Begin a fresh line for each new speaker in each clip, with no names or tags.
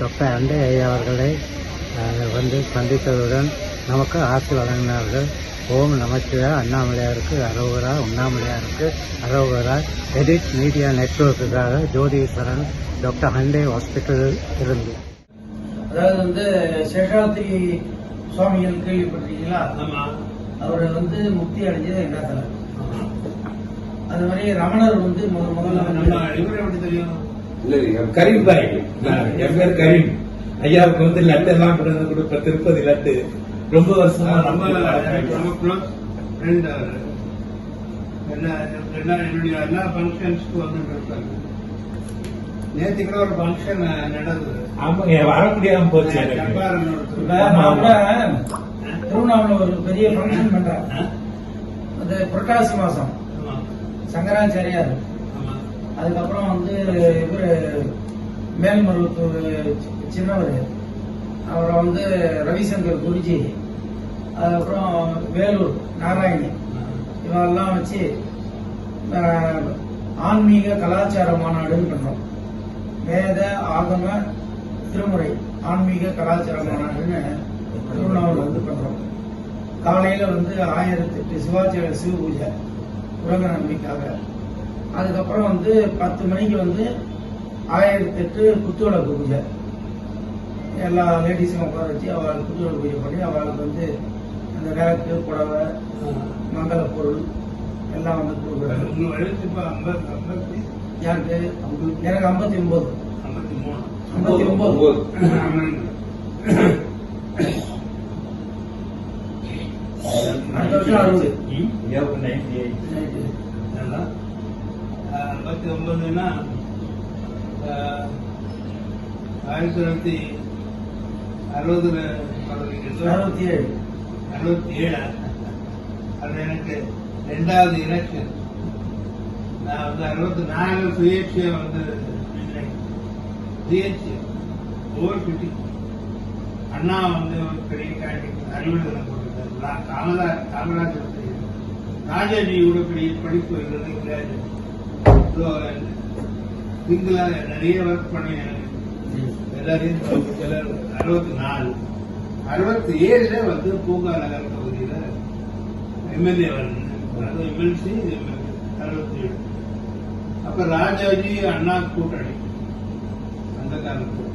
Doctor அண்டே ஐயா அவர்களை வந்து சந்தித்ததுடன் நமக்கு ஆசி வழங்கினார்கள். ஓம் நமச்சிவாய அண்ணாமலையாருக்கு அரோகரா உண்ணாமலையாருக்கு அரோகரா. எடிட் மீடியா நெட்வொர்க்குக்காக ஜோதீஸ்வரன் டாக்டர் ஹண்டே ஹாஸ்பிட்டலில் இருந்து.
அதாவது வந்து சேஷாத்ரி சுவாமிகள் கேள்விப்பட்டிருக்கீங்களா? அவர் வந்து முக்தி அடைஞ்சது எண்ணத்துல அது மாதிரி ரமணர் வந்து முத முதல்ல
நம்ம எப்படி தெரியும்.
கரீம் பாய் என் பேர் கரீம். ஐயாவுக்கு வந்து லட்டு எல்லாம் கொண்டு கொடுப்ப திருப்பதி லட்டு. ரொம்ப வருஷமா
ரொம்ப என்னுடைய எல்லா ஃபங்க்ஷன்ஸ்க்கு வந்துட்டு கூட ஒரு ஃபங்க்ஷன் நடந்தது.
ஆமா என் வர முடியாம போச்சு
திருவண்ணாமலை ஒரு பெரிய ஃபங்க்ஷன் பண்றேன்
ஆ?
அது புரட்டாசி மாசம்.
ஆமா.
சங்கராச்சாரியார். அதுக்கப்புறம் வந்து இவர் மேல்மருவத்தூர் சின்னவர். அப்புறம் வந்து ரவிசங்கர் குருஜி. அதுக்கப்புறம் வேலூர் நாராயணி. இவெல்லாம் வச்சு ஆன்மீக கலாச்சார மாநாடுன்னு பண்றோம். வேத ஆகம திருமுறை ஆன்மீக கலாச்சார மாநாடுன்னு திருவண்ணாமலை வந்து பண்றோம். காலையில வந்து ஆயிரத்தி எட்டு சிவாச்சார சிவ பூஜை. உலக நம்பிக்கைக்காக. அதுக்கப்புறம் வந்து பத்து மணிக்கு வந்து ஆயிரத்தி எட்டு குத்துவிளக்கு பூஜை. எல்லா லேடிஸும் உட்கார வச்சு அவளுக்கு குத்துவிளக்கு பூஜை பண்ணி அவளுக்கு வந்து அந்த விளக்கு புடவை மங்கள பொருள் எல்லாம் வந்து கொடுக்குறாங்க. யாருக்கு? எனக்கு ஐம்பத்தி ஒன்பது
ஐம்பத்தி மூணு
ஐம்பத்தி ஒன்பது அடுத்த வருஷம் அறுபது.
நைன்டி. எயிட்
ஐம்பத்தி ஒன்பதுன்னா ஆயிரத்தி தொள்ளாயிரத்தி அறுபதுல.
அறுபத்தி ஏழு
அறுபத்தி ஏழா அது எனக்கு ரெண்டாவது எலெக்ஷன் நான் வந்து அறுபத்தி நாலு சுயேட்சையை வந்து. சுயேட்சை ஓவர் ஃபிஃப்டி அண்ணா வந்து ஒரு பெரிய கேண்டிடேட் அறிவுறுத்தலை போட்டிருக்காரு காமரா காமராஜர். ராஜாஜியோட பெரிய படிப்பு இருந்தது கிடையாது சிங்கிளா நிறைய ஒர்க் பண்ணி எல்லாரையும் அறுபத்தி நாலு. அறுபத்தி ஏழுல வந்து பூங்கா நகர் பகுதியில எம்எல்ஏ வரணும் அது எம்எல்சி அறுபத்தி ஏழு. அப்ப ராஜாஜி அண்ணா கூட்டணி. அந்த காலத்துல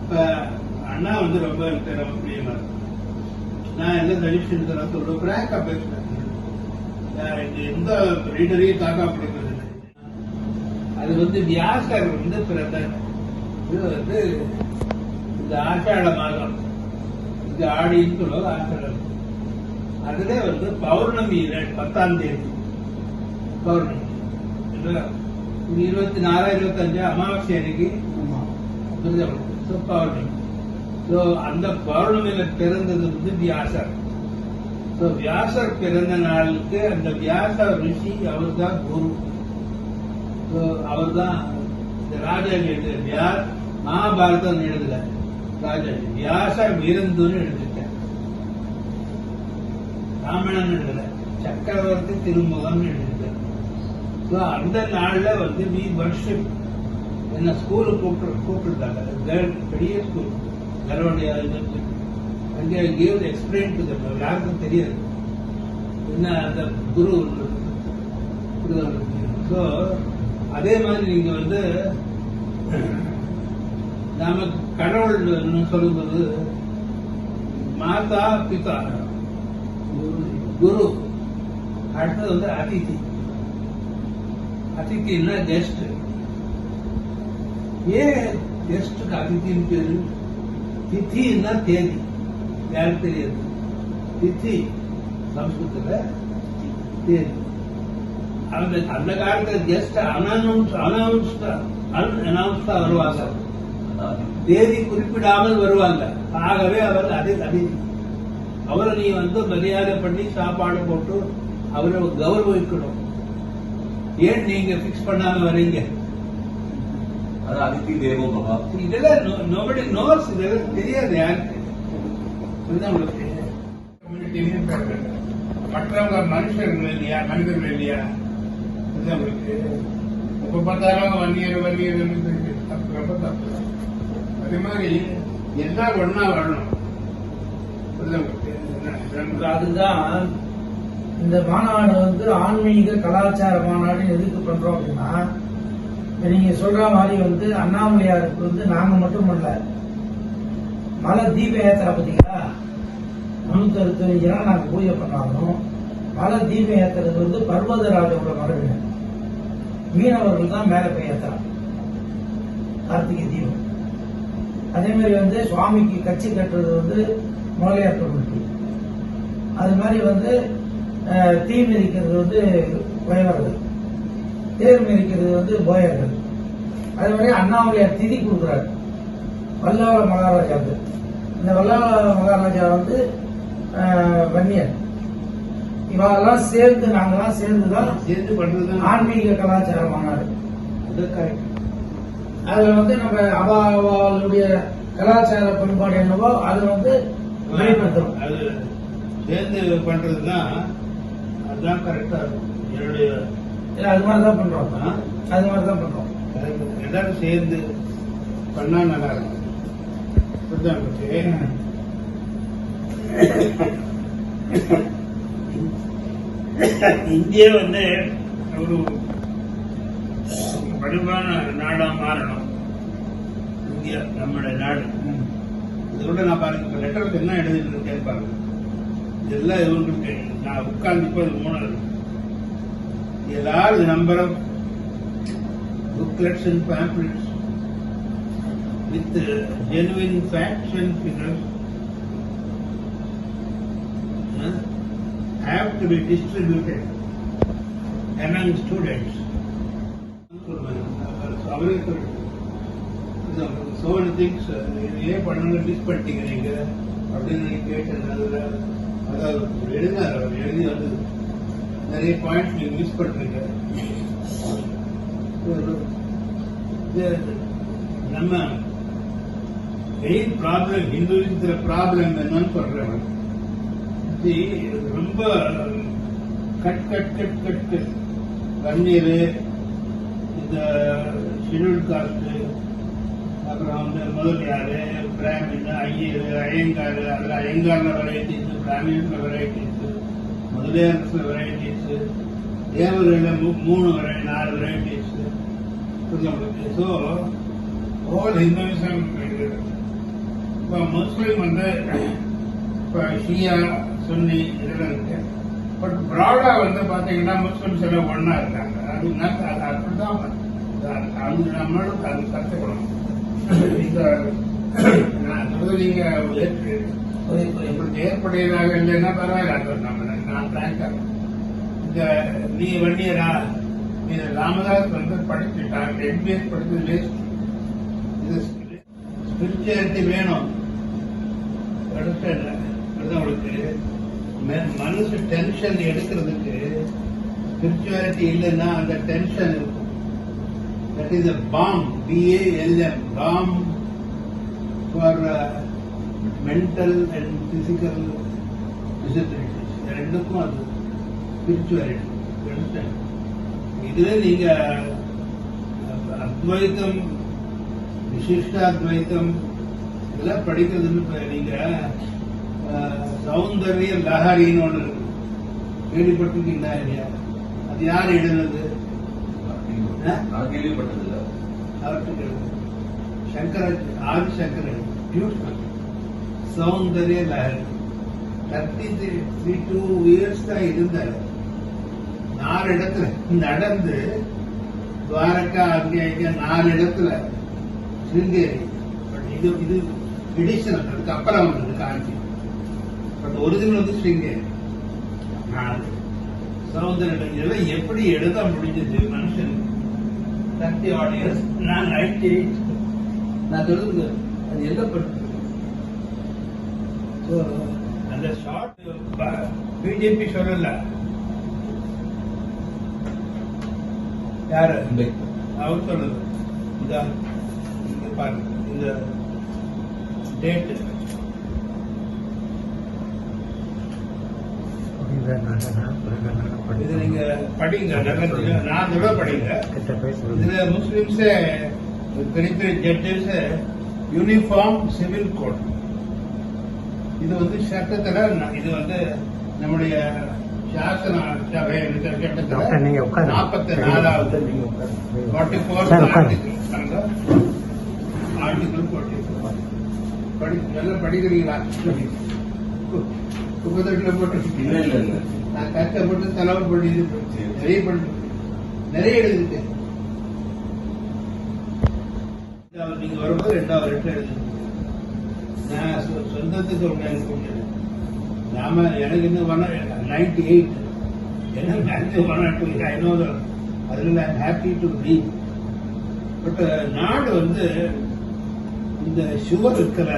இப்ப அண்ணா வந்து ரொம்ப எனக்கு ரொம்ப பிரியமா இருக்கு நான் எந்த சஜஷன் தர சொல்ல பிராங்கா பேசுறேன் எந்த ரீடரையும் தாக்கா பிடிக்கிறது. அது வந்து வியாசர் வந்து பிறந்தார் இது வந்து இந்த ஆஷாட மாதம் இது ஆடின்னு சொல்லுவது ஆஷாடம் அதுல வந்து பௌர்ணமி பத்தாம் தேதி. பௌர்ணமி. இருபத்தி நாலு இருபத்தஞ்சு அமாவாசை அன்னைக்கு. So, பௌர்ணமி. ஸோ அந்த பௌர்ணமியில பிறந்தது வந்து வியாசர். ஸோ வியாசர் பிறந்த நாளுக்கு அந்த வியாச ரிஷி அவர் தான் குரு. ஸோ அவர் தான் இந்த ராஜாஜி எழுதிய மகாபாரதம் எழுதல. ராஜாஜி வியாச விருந்துன்னு எழுதிட்டார் ராமணன் எழுதல. சக்கரவர்த்தி திருமுகம் எழுதிட்டார் ஸோ அந்த நாள்ல வந்து வி வர்ஷிப் என்ன ஸ்கூலுக்கு கூப்பிட்டு கூப்பிட்டுருந்தாங்க பெரிய ஸ்கூல் கரவண்டியா அங்கே கேவ் எக்ஸ்பிளைன் டு யாருக்கும் தெரியாது. என்ன அந்த குரு ஸோ அதே மாதிரி நீங்க வந்து நாம கடவுள் சொல்லும்போது மாதா பிதா குரு அடுத்தது வந்து அதிதி. அதித்தின்னா கெஸ்ட் ஏன் கெஸ்டுக்கு அதித்தின்னு பேரு? தித்தின்னா தேதி. யாருக்கு தெரியாது? தித்தி சம்ஸ்கிருதத்துல தேதி. அந்த அந்த காலத்துல கெஸ்ட் அனௌன்ஸ் அனௌன்ஸ்டா அன்அனௌன்ஸ்டா வருவாங்க. தேதி குறிப்பிடாமல் வருவாங்க. ஆகவே அவர் அதை அதிதி அவரை நீ வந்து மரியாதை பண்ணி சாப்பாடு போட்டு அவரை கௌரவிக்கணும். ஏன் நீங்க பிக்ஸ் பண்ணாம வரீங்க?
அது அதித்தி தேவோ பவா
இதெல்லாம் நோபடி நோஸ் இதெல்லாம் தெரியாது யாருக்கு. கம்யூனிட்டிலையும் மற்றவங்க மனுஷர்கள் இல்லையா? மனிதர்கள் இல்லையா? இதுதான் உங்களுக்கு இப்ப பார்த்தாலும் வன்னியர் வன்னியர் தப்பு ரொம்ப தப்பு அதே மாதிரி எல்லாம் ஒன்னா வரணும்
அதுதான் இந்த மாநாடு வந்து ஆன்மீக கலாச்சார மாநாடு எதுக்கு பண்றோம் அப்படின்னா நீங்க சொல்ற மாதிரி வந்து அண்ணாமலையாருக்கு வந்து நாங்க மட்டும் பண்ணல. மலை தீப யாத்திரை பார்த்தீங்களா? முன்னூத்தி அறுபத்தஞ்சு நாள் நாங்க பூஜை பண்ணாலும் மலை தீப ஏத்துறது வந்து பர்வதராஜோட மரபினர் மீனவர்கள் தான் மேல போய் ஏத்துறாங்க. கார்த்திகை தீபம். அதே மாதிரி வந்து சுவாமிக்கு கட்சி கட்டுறது வந்து முதலியார் கமிட்டி அது மாதிரி வந்து தீ மிதிக்கிறது வந்து குயவர்கள் தேர் மிதிக்கிறது வந்து போயர்கள் அதே மாதிரி அண்ணாமலையார் திதி கொடுக்குறாரு. வல்லாள மகாராஜாவுக்கு. இந்த வல்லாள மகாராஜா வந்து வன்னியர். இவெல்லாம் சேர்ந்து நாங்கெல்லாம் சேர்ந்து தான்
சேர்ந்து பண்றதுதான்.
ஆன்மீக கலாச்சார மாநாடு. அதுல வந்து நம்ம அவாவாளுடைய கலாச்சார பண்பாடு என்னவோ அது வந்து வெளிப்படுத்துறோம்.
அது சேர்ந்து பண்றதுதான் அதுதான் கரெக்டா இருக்கும். என்னுடைய
அது மாதிரி தான் பண்றோம்? அது மாதிரி தான் பண்றோம்
எல்லாரும் சேர்ந்து பண்ணா நல்லா இருக்கும். புரியுதா இங்கே வந்து ஒரு வலுவான நாடா மாறணும். இந்தியா நம்மளுடைய நாடு. இதோட நான் பாருங்க இப்ப லெட்டருக்கு என்ன எழுதிட்டு இருக்கேன் பாருங்க. இதெல்லாம் இவங்களுக்கு நான் உட்கார்ந்து இப்போ இது மூணு ஏதாவது number of booklets and pamphlets with uh, genuine facts and have to be distributed among students. அவருக்கு சோ மெனி திங்ஸ் ஏன் பண்ணல மிஸ் பண்ணிட்டீங்க நீங்க அப்படின்னு நீங்க கேட்டேன் அதுல அதாவது எழுதினார் அவர் எழுதி வந்து நிறைய பாயிண்ட்ஸ் நீங்க மிஸ் பண்றீங்க இது நம்ம மெயின் ப்ராப்ளம் ஹிந்துவிசத்துல ப்ராப்ளம் என்னன்னு சொல்றேன் பத்தி ரொம்ப cut cut cut cut cut. கண்ணீர் இந்த ஷெடியூல் காஸ்ட் அப்புறம் வந்து முதலியார் பிராமின் ஐயர் அயங்கார் அதில் ஐயங்கார்ல வெரைட்டிஸ் பிராமின்ல வெரைட்டிஸ் முதலியாரத்துல வெரைட்டிஸ் தேவர்கள மூணு வெரை நாலு வெரைட்டிஸ் ஸோ ஹோல் ஹிந்துவிசம் இப்போ முஸ்லீம் வந்து இப்போ ஷியா சுன்னி இதெல்லாம் இருக்கு பட் பிராடா வந்து பாத்தீங்கன்னா முஸ்லிம்ஸ் எல்லாம் ஒன்னா இருக்காங்க அது அது அப்படிதான் அது நம்மளும் அது கத்துக்கணும் நீங்க நான் நீங்க உங்களுக்கு ஏற்புடையதாக இல்லைன்னா பரவாயில்ல அது நம்ம நான் பிராங்கா இந்த நீ வண்டியரா இது ராமதாஸ் வந்து படிச்சுட்டாங்க எம்பிஎஸ் படிச்சது வேஸ்ட் இது ஸ்பிரிச்சுவாலிட்டி வேணும் அடுத்த உங்களுக்கு மனசு டென்ஷன் எடுக்கிறதுக்கு ஸ்பிரிச்சுவாலிட்டி இல்லைன்னா அந்த டென்ஷன் இருக்கும். That is a balm B A L M balm for mental and physical disabilities ரெண்டுக்கும் அது ஸ்பிரிச்சுவாலிட்டி இதுவே நீங்க அ- அத்வைத்தம் விசிஷ்டாத்வைத்தம் இதெல்லாம் படிக்கிறதுன்னு நீங்க சௌந்தர்ய லஹரின்னு ஒண்ணு இருக்கு கேள்விப்பட்டிருக்கீங்களா இல்லையா? அது யார் எழுதுனது?
கேள்விப்பட்டதில்ல.
அவர்கிட்ட Shankara Adi Shankara tuition. Soundarya Lahari. Thirty three two years தான் இருந்தார். நாலு இடத்துல நடந்து துவாரகா அங்கே இங்க நாலு இடத்துல சிருங்கேரி. பட் இது இது எடிஷனல் அதுக்கு அப்புறம் வந்தது காஞ்சி பட் ஒரிஜினல் வந்து ஸ்ருங்கேரி நாலு. சௌந்தரன் இதெல்லாம் எப்படி எழுத முடிஞ்சது மனுஷன்? Thirty audience. நான் நைன்டி நான் சொல்லுங்க அது எந்த பட்டு So, அந்த ஷார்ட் பிஜேபி சொல்லல. யாரு? அவர் சொல்லுது இந்த பாருங்க. இந்த இது நீங்க படிங்க நல்லா நான் சொல்ல படிங்க
கிட்ட
இதுல முஸ்லிம்ஸே பெரிய பெரிய ஜட்ஜஸ் யூனிஃபார்ம் சிவில் கோட் இது வந்து சட்டத்துல இது வந்து நம்முடைய சாசன சபை
நீங்க உட்காருங்க.
நாற்பத்தி நாலாவது ஃபார்ட்டி ஃபோர். ஆர்டிகல் படி நல்லா படிக்கிறீங்களா? முப்பத்தெட்டுல போட்டு
இல்ல இல்ல இல்ல.
நான் கஷ்டப்பட்டு செலவு பண்ணி இது நிறைய பண்ணி நிறைய ரெண்டாவது நீங்க வரும்போது ரெண்டாவது லெட்டர் எழுதுங்க நான் சொந்தத்துக்கு ஒன்று எழுத நாம எனக்கு இன்னும் ஒன் நைன்டி எயிட் எனக்கு ninety one two I know அதில் I happy to be but நாடு வந்து இந்த சுவர் இருக்கிற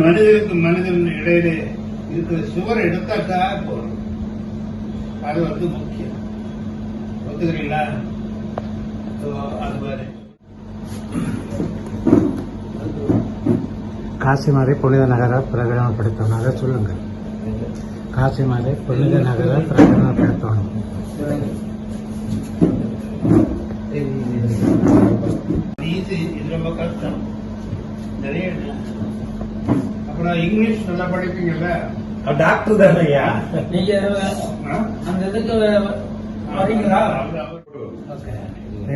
மனிதனுக்கு மனிதன் இடையிலே இருக்கிற சுவரை எடுத்தாக்கா போதும். அது வந்து முக்கியம். ஒத்துக்கிறீங்களா? அது மாதிரி.
காசிமாரை புனித நகர பிரகடனப்படுத்தணும் அதை சொல்லுங்க காசிமாரை புனித நகர பிரகடனப்படுத்தணும்.
இது ரொம்ப கஷ்டம். நிறைய. அப்புறம் இங்கிலீஷ் நல்லா படிப்பீங்கல்ல?
டாக்டர் தானே ஐயா
நீங்க? அந்த இதுக்கு வரீங்களா?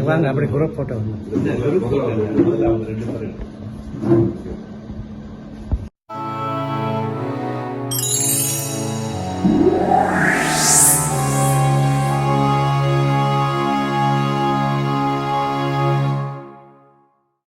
வாங்க அப்படி குரூப் போட்டோ